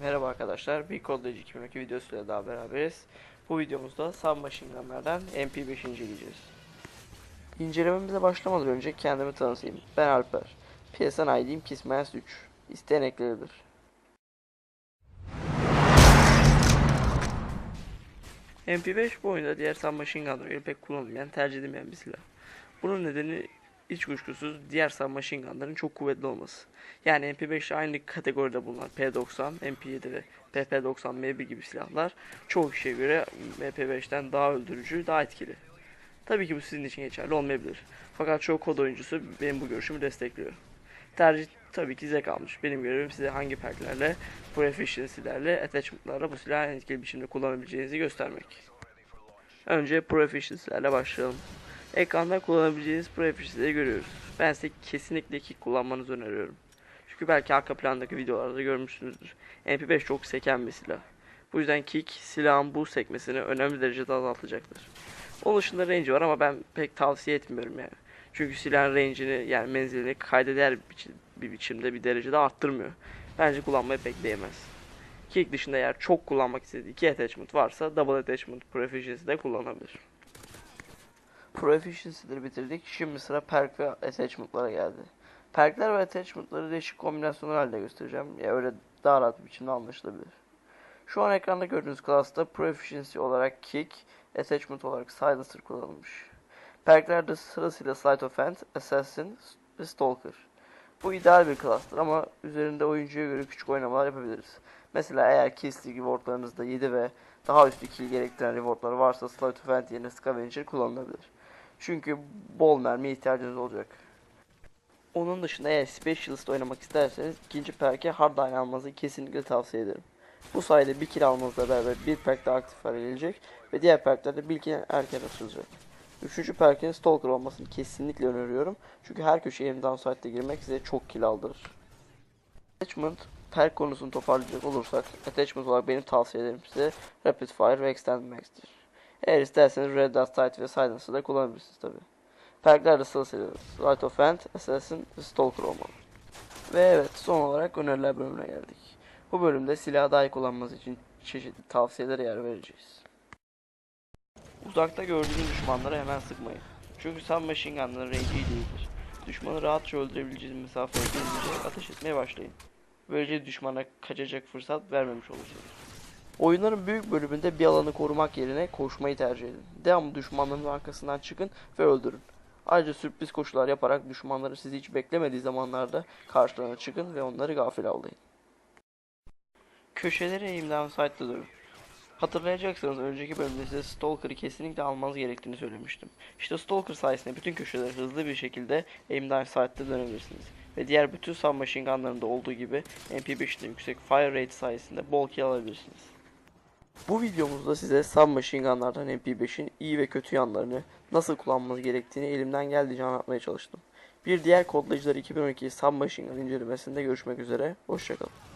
Merhaba arkadaşlar, bir kodlayıcı 2012 videosuyla daha beraberiz. Bu videomuzda Submachine Gun'lardan MP5 inceleyeceğiz. İncelememize başlamadan önce kendimi tanıtayım. Ben Alper. PSN ID'm Kismens 3. İsteyen ekleyebilir. MP5 bu oyunda diğer submachine gunlara pek kullanılmayan, tercih edilmeyen bir silah. Bunun nedeni hiç kuşkusuz diğer submachine gunların çok kuvvetli olması. Yani MP5 ile aynı kategoride bulunan P90, MP7 ve PP90 M1 gibi silahlar çoğu kişiye göre MP5'ten daha öldürücü, daha etkili. Tabii ki bu sizin için geçerli olmayabilir. Fakat çoğu kod oyuncusu benim bu görüşümü destekliyor. Tercih tabii ki size kalmış. Benim görevim size hangi perklerle, proficiency'lerle, attachment'larla bu silahı en etkili biçimde kullanabileceğinizi göstermek. Önce proficiency'lerle başlayalım. Ekranda kullanabileceğiniz proficiency'leri görüyoruz. Ben size kesinlikle kick kullanmanızı öneriyorum. Çünkü belki arka plandaki videolarda görmüşsünüzdür. MP5 çok seken bir silah. Bu yüzden kick silahın bu sekmesini önemli derecede azaltacaktır. Onun dışında range var ama ben pek tavsiye etmiyorum yani. Çünkü silahın range'ini yani menzilini kaydeder bir biçimde bir derecede arttırmıyor. Bence kullanmaya pek değmez. Kick dışında eğer çok kullanmak istediği iki attachment varsa double attachment proficiency de kullanabilir. Proficiency'leri bitirdik. Şimdi sıra perk ve attachment'lara geldi. Perkler ve attachment'ları değişik kombinasyonlar halinde göstereceğim. Ya öyle daha rahat bir biçimde anlaşılabilir. Şu an ekranda gördüğünüz klasta proficiency olarak kick, attachment olarak silencer kullanılmış. Perklerde sırasıyla sleight of hand, assassin ve stalker. Bu ideal bir klastır ama üzerinde oyuncuya göre küçük oynamalar yapabiliriz. Mesela eğer killstreak rewardlarınızda 7 ve daha üstü kill gerektiren rewardlar varsa sleight of hand yerine scavenger kullanılabilir. Çünkü bol mermiye ihtiyacınız olacak. Onun dışında eğer Specialist oynamak isterseniz ikinci perke Hard Line almanızı kesinlikle tavsiye ederim. Bu sayede bir kill almanızla beraber bir perk daha aktif hale gelecek ve diğer perklerde bir kill erken açılacak. Üçüncü perkin Stalker olmasını kesinlikle öneriyorum. Çünkü her köşeye aim down sight'te girmek size çok kill aldırır. Attachment perk konusunu toparlayacak olursak attachment olarak benim tavsiyelerim size Rapid Fire ve Extend Max'tir. Eğer isterseniz Red Dot Sight ve Silence'ı da kullanabilirsiniz tabi. Perkler de sırasıyla Light of Hand, Assassin Stalker olmalı. Ve evet son olarak öneriler bölümüne geldik. Bu bölümde silahı daha iyi kullanmanız için çeşitli tavsiyelere yer vereceğiz. Uzakta gördüğünüz düşmanlara hemen sıkmayın. Çünkü submachine gunların range'i değildir. Düşmanı rahatça öldürebileceğiniz mesafeye gelince ateş etmeye başlayın. Böylece düşmana kaçacak fırsat vermemiş olursunuz. Oyunların büyük bölümünde bir alanı korumak yerine koşmayı tercih edin. Devamlı düşmanların arkasından çıkın ve öldürün. Ayrıca sürpriz koşular yaparak düşmanları sizi hiç beklemediği zamanlarda karşılarına çıkın ve onları gafil avlayın. Köşelere down sight'ta durun. Hatırlayacaksınız önceki bölümde size Stalker'ı kesinlikle almanız gerektiğini söylemiştim. İşte Stalker sayesinde bütün köşeleri hızlı bir şekilde aim down sight'ta dönebilirsiniz. Ve diğer bütün submachine gunlarında olduğu gibi MP5'te yüksek fire rate sayesinde bol kill alabilirsiniz. Bu videomuzda size submachine gunlardan MP5'in iyi ve kötü yanlarını, nasıl kullanmanız gerektiğini elimden geldiğince anlatmaya çalıştım. Bir diğer kodlayıcılar 2012 submachine gun incelemesinde görüşmek üzere, hoşçakalın.